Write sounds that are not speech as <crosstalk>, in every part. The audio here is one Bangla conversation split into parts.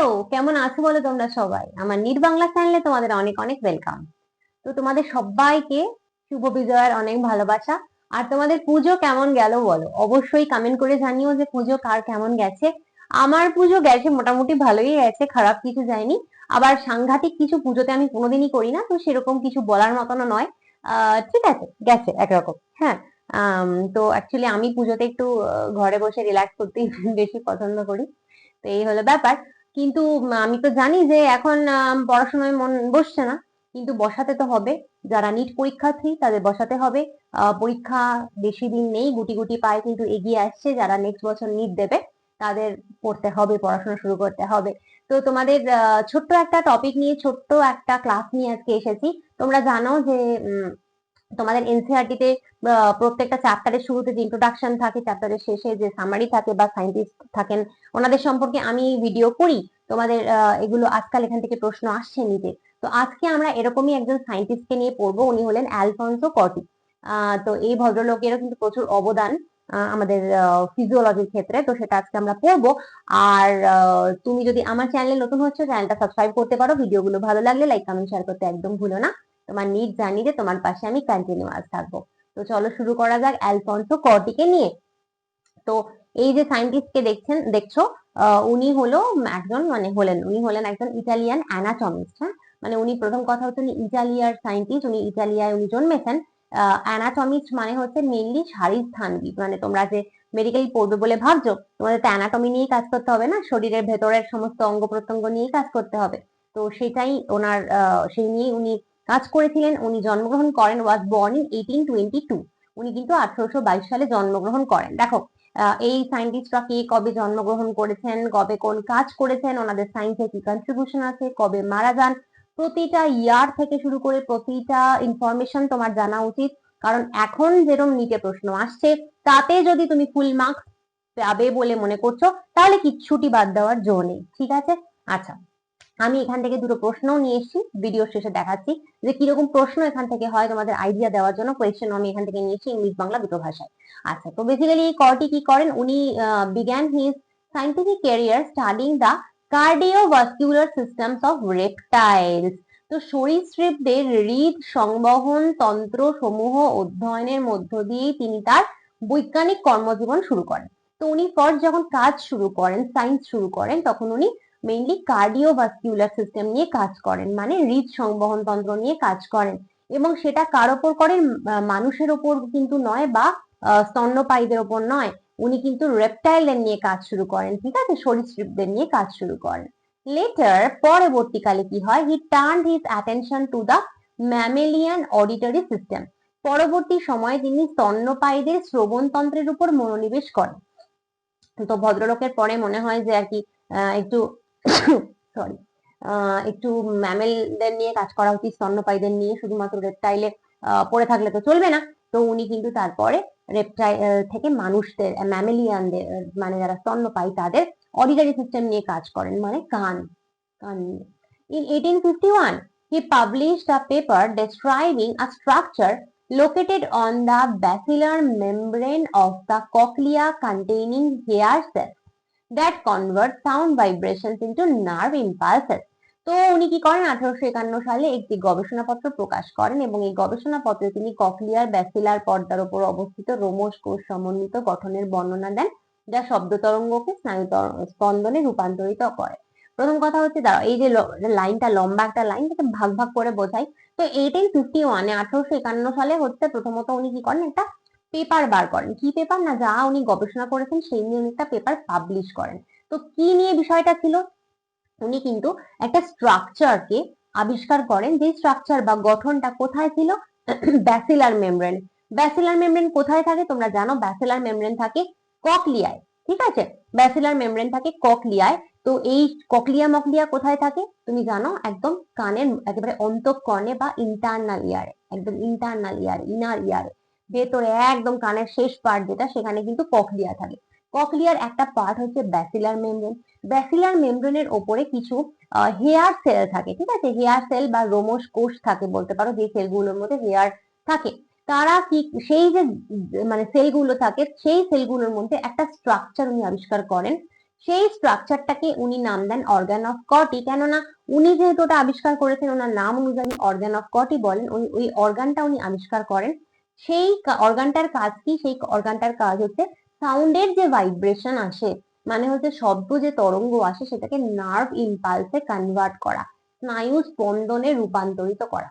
হ্যালো, কেমন আছো বলো তোমরা সবাই? আমার নিট বাংলা চ্যানেলে তোমাদের অনেক অনেক ওয়েলকাম তো তোমাদের সবাইকে শুভ বিজয়ের অনেক ভালোবাসা। আর তোমাদের পুজো কেমন গেল বলো? অবশ্যই কমেন্ট করে জানিও যে পুজো কার কেমন গেছে। আমার পুজো গেছে মোটামুটি ভালোই গেছে, খারাপ কিছু যায়নি। আবার সাংঘাতিক কিছু পুজোতে আমি কোনোদিনই করি না, তো সেরকম কিছু বলার মতনও নয়। আহ, ঠিক আছে, গেছে একরকম হ্যাঁ। তো অ্যাকচুয়ালি আমি পুজোতে একটু ঘরে বসে রিল্যাক্স করতেই <laughs> বেশি পছন্দ করি। তো এই হলো ব্যাপার। কিন্তু আমি তো জানি যে এখন পড়াশোনায় মন বসছে না। কিন্তু বসাতে তো হবে। যারা নিট পরীক্ষার্থী, তাদের বসাতে হবে। পরীক্ষা বেশি দিন নেই, গুটি গুটি পায়ে কিন্তু এগিয়ে আসছে। যারা নেক্সট বছর নিট দেবে, তাদের পড়তে হবে, পড়াশোনা শুরু করতে হবে। তো তোমাদের ছোট্ট একটা টপিক নিয়ে, ছোট্ট একটা ক্লাস নিয়ে আজকে এসেছি। তোমরা জানো যে তোমাদের এনসিআরটি তে প্রত্যেকটা চ্যাপ্টারের শুরুতে যে ইন্ট্রোডাকশন থাকে চ্যাপ্টারের শেষে যে সামারি থাকে বা সায়েন্টিস্ট থাকেন ওনাদের সম্পর্কে আমি ভিডিও করি। তোমাদের এগুলো আজকাল এখান থেকে প্রশ্ন আসছে নিতে তো আজকে আমরা এরকমই একজন সায়েন্টিস্টকে নিয়ে পড়ব উনি হলেন অ্যালফনসো আহ, তো এই ভদ্রলোকেরও কিন্তু প্রচুর অবদান আমাদের ফিজিওলজির ক্ষেত্রে। তো সেটা আজকে আমরা পড়ব। আর তুমি যদি আমার চ্যানেলে নতুন হচ্ছ চ্যানেলটা সাবস্ক্রাইব করতে পারো। ভিডিওগুলো ভালো লাগলে লাইক কমেন্ট শেয়ার করতে একদম ভুলো না। তোমার নিট জার্নিতে তোমার পাশে আমি কন্টিনিউয়াস থাকব। তো চলো শুরু করা যাক অ্যালফনসো কর্টিকে নিয়ে। তো এই যে সায়েন্টিস্টকে দেখছেন, দেখছ উনি হলো একজন মানে হলেন, উনি হলেন একজন ইটালিয়ান অ্যানাটমিস্ট হ্যাঁ? মানে উনি প্রথম কথা হচ্ছে উনি ইটালিয়ার সায়েন্টিস্ট উনি ইটালিয়ায় উনি জন্মেছেন। অ্যানাটমিস্ট মানে হচ্ছে মেনলি শারীরস্থানবিদ মানে তোমরা যে মেডিকেল পড়বে বলে ভাবছ, তোমাদের তো অ্যানাটমি নিয়েই কাজ করতে হবে না? শরীরের ভেতরের সমস্ত অঙ্গ প্রত্যঙ্গ নিয়েই কাজ করতে হবে। তো সেটাই ওনার সেই নিয়েই উনি কাজ করেছিলেন, উনি জন্মগ্রহণ করেন was born in eighteen twenty two উনি কিন্তু আঠারোশো বাইশ সালে জন্মগ্রহণ করেন। দেখো এই সায়েন্টিস্টরা কে কবে জন্মগ্রহণ করেছেন, কবে কোন কাজ করেছেন, ওনাদের সায়েন্সে কি কন্ট্রিবিউশন আছে, কবে মারা যান, প্রতিটা ইয়ার থেকে শুরু করে প্রতিটা ইনফরমেশন তোমার জানা উচিত। কারণ এখন যেরকম নিটে প্রশ্ন আসছে, তাতে যদি তুমি ফুল মার্কস পাবে বলে মনে করছ, তাহলে কিচ্ছুটি বাদ দেওয়ার জো নেই, ঠিক আছে? আচ্ছা আমি এখান থেকে দুটো প্রশ্নও নিয়ে এসেছি ভিডিও শেষে দেখাচ্ছি যে কীরকম প্রশ্ন এখান থেকে হয় তোমাদের আইডিয়া দেওয়ার জন্য কোয়েশ্চেন আমি এখান থেকে নিয়েছি ইংলিশ বাংলা দুটো ভাষায়। আচ্ছা তো বেসিক্যালি এই করটি কি করেন? উনি বিজ্ঞান his scientific career studying the cardiovascular systems of reptiles তো সরীসৃপদের হৃদ সংবহন তন্ত্র সমূহ অধ্যয়নের মধ্য দিয়েই তিনি তার বৈজ্ঞানিক কর্মজীবন শুরু করেন। তো উনি ফার্স্ট যখন কাজ শুরু করেন সায়েন্স শুরু করেন, তখন উনি মেইনলি কার্ডিওভাস্কুলার সিস্টেম নিয়ে কাজ করেন মানে হৃদ সংবহন তন্ত্র নিয়ে কাজ করেন। এবং সেটা কার ওপর করেন? মানুষের ওপর কিন্তু নয় বা স্তন্যপায়ীদের ওপর নয়। উনি কিন্তু রেপটাইলদের নিয়ে কাজ শুরু করেন, ঠিক আছে? সরীসৃপদের নিয়ে কাজ শুরু করেন। লেটার পরবর্তীকালে কি হয়? He turn his attention to the mammalian auditory system পরবর্তী সময়ে তিনি স্তন্যপায়ীদের শ্রবণতন্ত্রের উপর মনোনিবেশ করেন। তো ভদ্রলোকের পরে মনে হয় যে আর কি একটু সরি একটু ম্যামেলদের নিয়ে কাজ করা উচিত, স্তন্যপায়ীদের নিয়ে, শুধুমাত্র রেপটাইলে পড়ে থাকলে তো চলবে না। তো উনি কিন্তু তারপরে রেপটাইল থেকে মানুষদের ম্যামেলিয়ানদের মানে যারা স্তন্যপায়ী, তাদের অডিটারি সিস্টেম নিয়ে কাজ করেন মানে কান কান নিয়ে। Fifty one he published a paper describing a structure located on the basilar membrane of the cochlea containing hair cells. That convert sound vibrations into nerve impulses. তো উনি কি করেন? আঠারোশো একান্ন সালে একটি গবেষণাপত্র প্রকাশ করেন এবং এই গবেষণাপত্রে তিনি ককলিয়ার ব্যাসিলার পর্দার উপর অবস্থিত রোমশ কোষ সমন্বিত গঠনের বর্ণনা দেন, যা শব্দ তরঙ্গকে স্নায়ু স্পন্দনে রূপান্তরিত করে। প্রথম কথা হচ্ছে, দাঁড়াও, এই যে লাইনটা, লম্বা একটা লাইন তাকে ভাগ ভাগ করে বোঝাই। তো এইটিন ফিফটি ওয়ানে আঠারোশো একান্ন সালে হচ্ছে, প্রথমত উনি কি করেন? একটা পেপার বার করেন। কি পেপার না যা উনি গবেষণা করেছেন, সেই নিয়ে একটা পেপার পাবলিশ করেন। তো কি নিয়ে বিষয়টা ছিল? উনি কিন্তু একটা স্ট্রাকচারকে আবিষ্কার করেন, যে স্ট্রাকচার বা গঠনটা কোথায় ছিল? ব্যাসিলার মেমব্রেন ব্যাসিলার মেমব্রেন কোথায় থাকে? তোমরা জানো ব্যাসিলার মেমব্রেন থাকে ককলিয়ায় ঠিক আছে? ব্যাসিলার মেমব্রেন থাকে ককলিয়ায় তো এই ককলিয়া মকলিয়া কোথায় থাকে? তুমি জানো, একদম কানের, একেবারে অন্তঃকর্ণে বা ইন্টারনাল ইয়ারে একদম ইন্টারনাল ইয়ার ইনার ইয়ারে ভেতরে একদম কানের শেষ পার্ট যেটা, সেখানে কিন্তু ককলিয়া থাকে। ককলিয়ার একটা পার্ট হচ্ছে ব্যাসিলার মেমব্রেন ব্যাসিলার মেমব্রেনের ওপরে কিছু হেয়ার সেল থাকে, ঠিক আছে? হেয়ার সেল বা রোমশ কোষ থাকে বলতে পারো, যে সেলগুলোর মধ্যে হেয়ার থাকে। তারা কি, সেই যে মানে সেলগুলো থাকে, সেই সেলগুলোর মধ্যে একটা স্ট্রাকচার উনি আবিষ্কার করেন। সেই স্ট্রাকচারটাকে উনি নাম দেন অর্গান অফ কটি কেননা, উনি যেহেতু ওটা আবিষ্কার করেছেন, ওনার নাম অনুযায়ী অর্গান অফ কটি বলেন, উনি, ওই অর্গানটা উনি আবিষ্কার করেন। সেই অর্গানটার কাজ কি? সেই অর্গানটার কাজ হচ্ছে সাউন্ডের যে ভাইব্রেশন আসে মানে হচ্ছে শব্দ যে তরঙ্গ আসে সেটাকে নার্ভ ইম্পালসে কনভার্ট করা স্নায়ু স্পন্দনে রূপান্তরিত করা।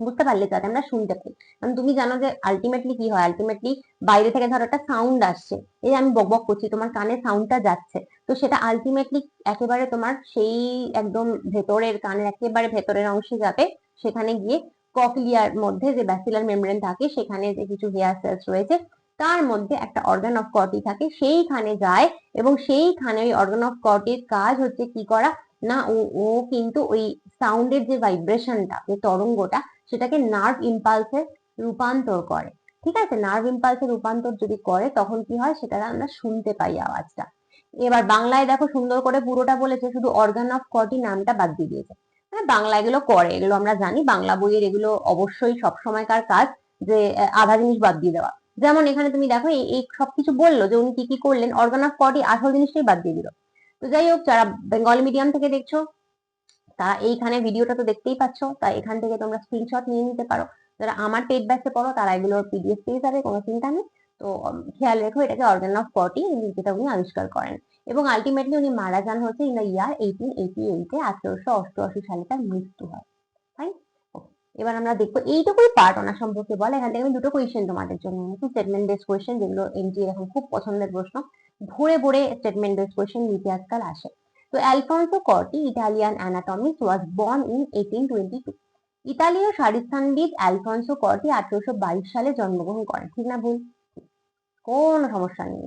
বুঝতে পারলে যাতে আমরা শুনতে পাই। কারণ তুমি জানো যে আলটিমেটলি কি হয়? আলটিমেটলি বাইরে থেকে ধরো একটা সাউন্ড আসছে, এই আমি বক বক করছি, তোমার কানে সাউন্ডটা যাচ্ছে, তো সেটা আলটিমেটলি একেবারে তোমার সেই একদম ভেতরের কানের, একেবারে ভেতরের অংশে যাবে, সেখানে গিয়ে ককলিয়ার মধ্যে যে ব্যাসিলার মেমব্রেন থাকে, সেখানে যে কিছু হেয়ার সেলস রয়েছে, তার মধ্যে একটা অর্গান অফ কটি থাকে। সেইখানে যায় এবং সেইখানে ওই অর্গান অফ কটির কাজ হচ্ছে কি করা? না, ও ও কিন্তু ওই সাউন্ডের যে ভাইব্রেশনটা যে তরঙ্গটা, সেটাকে নার্ভ ইম্পালসে রূপান্তর করে। ঠিক আছে? নার্ভ ইম্পালসে রূপান্তর যদি করে, তখন কি হয়? সেটা আমরা শুনতে পাই আওয়াজটা। এবার বাংলায় দেখো সুন্দর করে পুরোটা বলেছে, শুধু অর্গান অফ কটি নামটা বাদ দিয়ে দিয়েছে। হ্যাঁ বাংলা এগুলো করে, এগুলো আমরা জানি। বাংলা বইয়ের এগুলো অবশ্যই সব সময়কার কাজ যে আধা জিনিস বাদ দিয়ে দেওয়া। যেমন এখানে তুমি দেখো, এই সবকিছু বলল যে, উনি কি কি করলেন অর্গান অফ কটি আসল জিনিসটাই বাদ দিয়ে দিল। তো যাই হোক, যারা বেঙ্গলি মিডিয়াম থেকে দেখছ তা এইখানে ভিডিওটা তো দেখতেই পাচ্ছ, তা এখান থেকে তোমরা স্ক্রিনশট নিয়ে নিতে পারো। যারা আমার পেড ব্যাচে পড়ো, তারা এগুলোর পিডিএফ পেয়ে যাবে, কোনো চিন্তা নেই। তো খেয়াল রেখো, এটাকে অর্গান অফ কটি যেটা উনি আবিষ্কার করেন। এবং আলটিমেটলি উনি মারা যান হচ্ছে in the year eighteen eighty এইটে আঠারোশো অষ্টআশি সালে তার মৃত্যু হয়। এবার আমরা দেখব, এইটুকুই পার্ট ওনার সম্পর্কে বলে। এখান থেকে আমি দুটো কোয়েশ্চেন তোমাদের জন্য এনেছি স্টেটমেন্ট বেস কোয়েশ্চেন যেগুলো এনটি এখন খুব পছন্দের প্রশ্ন। ভরে ভরে স্টেটমেন্ট বেস কোয়েশ্চেন নিতে আজকাল আসে। তো Alfonso Corti Italian anatomist was born in eighteen twenty two ইতালীয় শারীরস্থানবিদ অ্যালফন্সো কর্টি আঠারোশো বাইশ সালে জন্মগ্রহণ করেন। ঠিক না ভুল? কোনো সমস্যা নেই।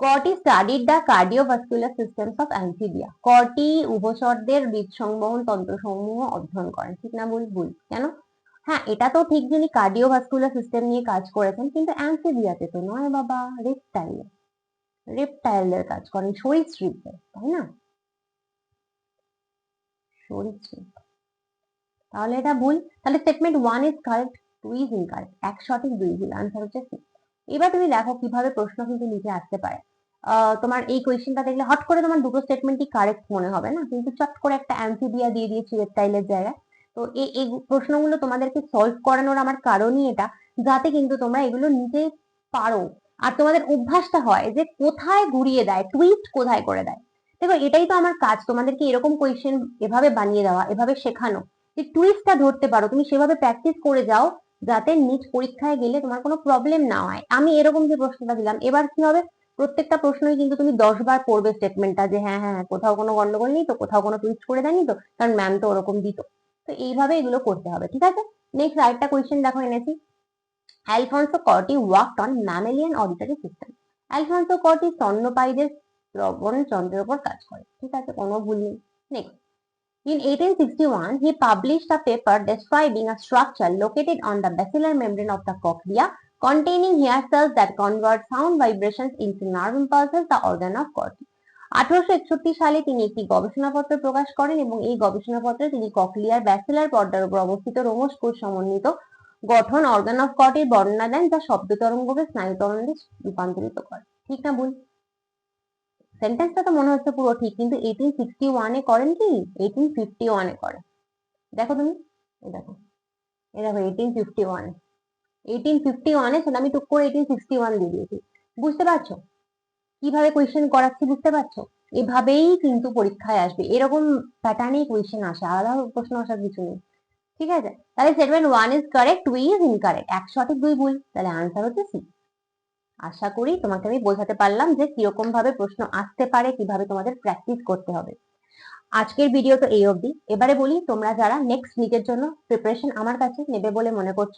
Corti studied the cardiovascular systems of amphibia Corti উভচরদের হৃদসংবহন তন্ত্রসমূহ অধ্যয়ন করেন? ঠিক না ভুল? ভুল। কেন? হ্যাঁ এটা তো ঠিক যিনি কার্ডিওভাস্কুলার সিস্টেম নিয়ে কাজ করেছেন, কিন্তু অ্যাম্ফিবিয়াতে তো নয় বাবা রেপটাইলে রেপটাইলের কাজ করেন সরীসৃপদের তাই না? সরীসৃপ। তাহলে এটা ভুল? তাহলে statement one is correct two is incorrect এক সঠিক দুই ভুল আনসার হচ্ছে সি এবার তুমি দেখো কীভাবে প্রশ্ন কিন্তু নিচে আসতে পারে। তোমার এই কোয়েশ্চেনটা দেখলে হট করে তোমার দুটো স্টেটমেন্টই কারেক্ট মনে হবে না? কিন্তু চট করে একটা অ্যাম্ফিবিয়া দিয়ে দিয়েছি রেপটাইলের জায়গায়। তো এই এই প্রশ্নগুলো তোমাদেরকে সলভ করানোর আমার কারণই এটা, যাতে কিন্তু তোমরা এগুলো নিতে পারো। আর তোমাদের অভ্যাসটা হয় যে কোথায় ঘুরিয়ে দেয় টুইস্ট কোথায় করে দেয়। দেখো এটাই তো আমার কাজ, তোমাদেরকে এরকম কোয়েশ্চেন এভাবে বানিয়ে দেওয়া, এভাবে শেখানো। যে টুইস্টটা ধরতে পারো, তুমি সেভাবে প্র্যাকটিস করে যাও যাতে নিট পরীক্ষায় গেলে তোমার কোনো প্রবলেম না হয়। আমি এরকম যে প্রশ্নটা দিলাম, এবার কি হবে? প্রত্যেকটা প্রশ্নই কিন্তু তুমি দশ বার পড়বে স্টেটমেন্টটা যে হ্যাঁ হ্যাঁ কোথাও কোনো গন্ডগোল নেই তো, কোথাও কোনো টুইস্ট করে দেয়নি তো, কারণ ম্যাম তো ওরকম দিত। তো এইভাবে এগুলো করতে হবে, ঠিক আছে? নেক্সট আরেকটা কোয়েশ্চেন দেখো এনেছি। Alfonso Corti worked on mammalian auditory system Alfonso Corti স্তন্যপায়ীদের শ্রবণ যন্ত্রের উপর কাজ করে, ঠিক আছে? কোনো ভুল নেই। Next In 1861, he published a paper describing a structure located on the basilar membrane of the cochlea containing hair cells that convert sound vibrations into nerve impulses, the organ of Corti. আঠারোশো একষট্টি সালে তিনি একটি গবেষণাপত্র প্রকাশ করেন এবং এই গবেষণাপত্রে তিনি ককলিয়ার ব্যাসেলার পর্দার উপর অবস্থিত রোমস কোষ সমন্বিত গঠন অর্গান অফ কটের বর্ণনা দেন যা শব্দ তরঙ্গকে স্নায়ু তরঙ্গে রূপান্তরিত করে ঠিক না ভুল সেন্টেন্সটা তো মনে হচ্ছে পুরো ঠিক, কিন্তু এইটিন সিক্সটি ওয়ানে করেন কি? এইটিন ফিফটি ওয়ানে করে দেখো তুমি দেখো এ দেখো এইটিন ফিফটি ওয়ানে এইটিন ফিফটি ওয়ানে সেটা আমি টুক করে এইটিন সিক্সটি ওয়ান দিয়ে দিয়েছি। বুঝতে পারছ? কীভাবে কোয়েশ্চেন করাচ্ছি বুঝতে পারছ? এভাবেই কিন্তু পরীক্ষায় আসবে। এরকম প্যাটার্নেই কোয়েশ্চেন আসে, আলাদা প্রশ্ন আসার কিছু নেই। ঠিক আছে? তাহলে statement one is correct two is incorrect এক সঠিক দুই ভুল, তাহলে আনসার হচ্ছে সি আশা করি তোমাকে আমি বোঝাতে পারলাম যে কীরকম ভাবে প্রশ্ন আসতে পারে, কীভাবে তোমাদের প্র্যাকটিস করতে হবে। আজকের ভিডিও তো এই অবধি। এবারে বলি, তোমরা যারা নেক্সট উইকের জন্য প্রিপারেশন আমার কাছে নেবে বলে মনে করছ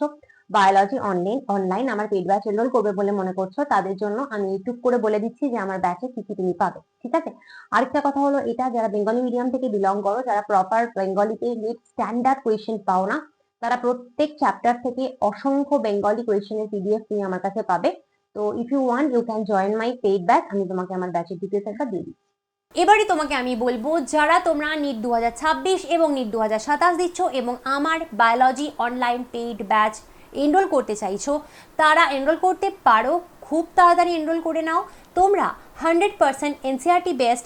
বায়োলজি অনলাইন অনলাইন আমার পেড ব্যাচ এনরোল করবে বলে মনে করছ, তাদের জন্য আমি ইউটিউব করে বলে দিচ্ছি যে আমার ব্যাচে কি কি তুমি পাবে, ঠিক আছে? আরেকটা কথা হলো, এটা যারা বেঙ্গলি মিডিয়াম থেকে বিলং করো, যারা প্রপার বেঙ্গলিতে নিট স্ট্যান্ডার্ড কোয়েশ্চেন পাও না, তারা প্রত্যেক চ্যাপ্টার থেকে অসংখ্য বেঙ্গলি কোয়েশ্চেনের পিডিএফ তুমি আমার কাছে পাবে। তো if you want you can join my paid batch আমি তোমাকে আমার ব্যাচের ডিটেলস একটা দিয়ে দিচ্ছি। এবারে তোমাকে আমি বলব, যারা তোমরা নিট দু হাজার ছাব্বিশ এবং নিট দু দিচ্ছ এবং আমার biology online paid batch enrol করতে চাইছো, তারা এনরোল করতে পারো। খুব তাড়াতাড়ি এনরোল করে নাও। তোমরা hundred percent NCERT best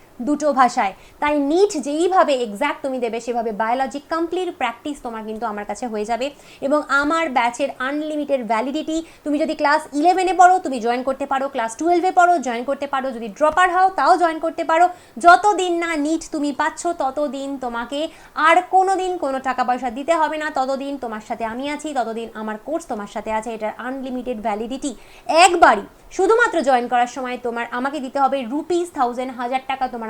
দুটো ভাষায়। তাই নিট যেইভাবে এক্স্যাক্ট তুমি দেবে, সেভাবে বায়োলজি কমপ্লিট প্র্যাকটিস তোমার কিন্তু আমার কাছে হয়ে যাবে। এবং আমার ব্যাচের আনলিমিটেড ভ্যালিডিটি তুমি যদি ক্লাস ইলেভেনে পড়ো, তুমি জয়েন করতে পারো ক্লাস টুয়েলভে পড়ো জয়েন করতে পারো, যদি ড্রপার হও, তাও জয়েন করতে পারো। যতদিন না নিট তুমি পাচ্ছ, ততদিন তোমাকে আর কোনো দিন কোনো টাকা পয়সা দিতে হবে না। ততদিন তোমার সাথে আমি আছি, ততদিন আমার কোর্স তোমার সাথে আছে এটার আনলিমিটেড ভ্যালিডিটি একবারই, শুধুমাত্র জয়েন করার সময় তোমার, আমাকে দিতে হবে রুপিস থাউজেন্ড হাজার টাকা তোমার